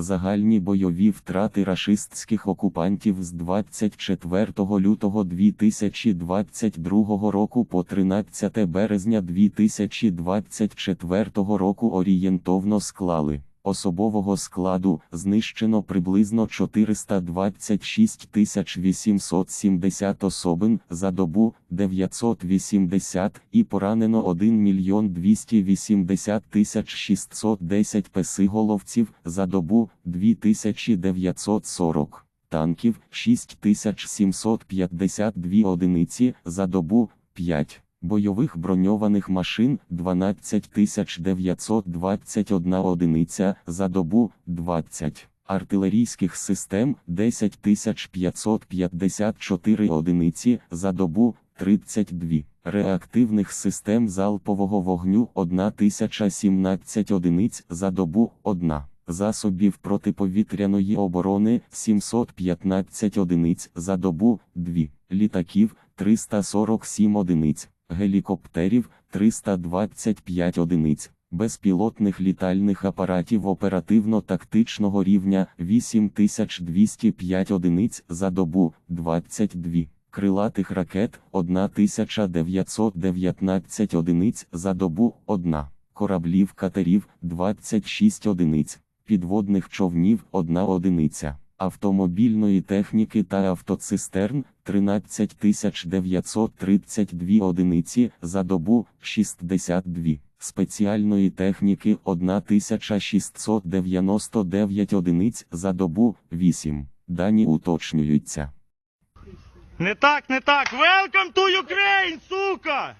Загальні бойові втрати рашистських окупантів з 24 лютого 2022 року по 13 березня 2024 року орієнтовно склали. Особового складу знищено приблизно 426 870 особин за добу 980 і поранено 1 мільйон 280 610 песиголовців за добу 2940 танків 6752 одиниці за добу 5 бойових броньованих машин 12921 одиниця за добу 20, артилерійських систем 10554 одиниці за добу 32, реактивних систем залпового вогню 1017 одиниць за добу 1. Засобів протиповітряної оборони 715 одиниць за добу 2, літаків 347 одиниць, гелікоптерів 325 одиниць, безпілотних літальних апаратів оперативно-тактичного рівня 8205 одиниць за добу 22, крилатих ракет 1919 одиниць за добу 1, кораблів катерів 26 одиниць, підводних човнів 1 одиниця автомобільної техніки та автоцистерн 13 932 одиниці за добу 62, спеціальної техніки 1699 одиниць за добу 8. Дані уточнюються. Не так, не так. Welcome to Ukraine, сука!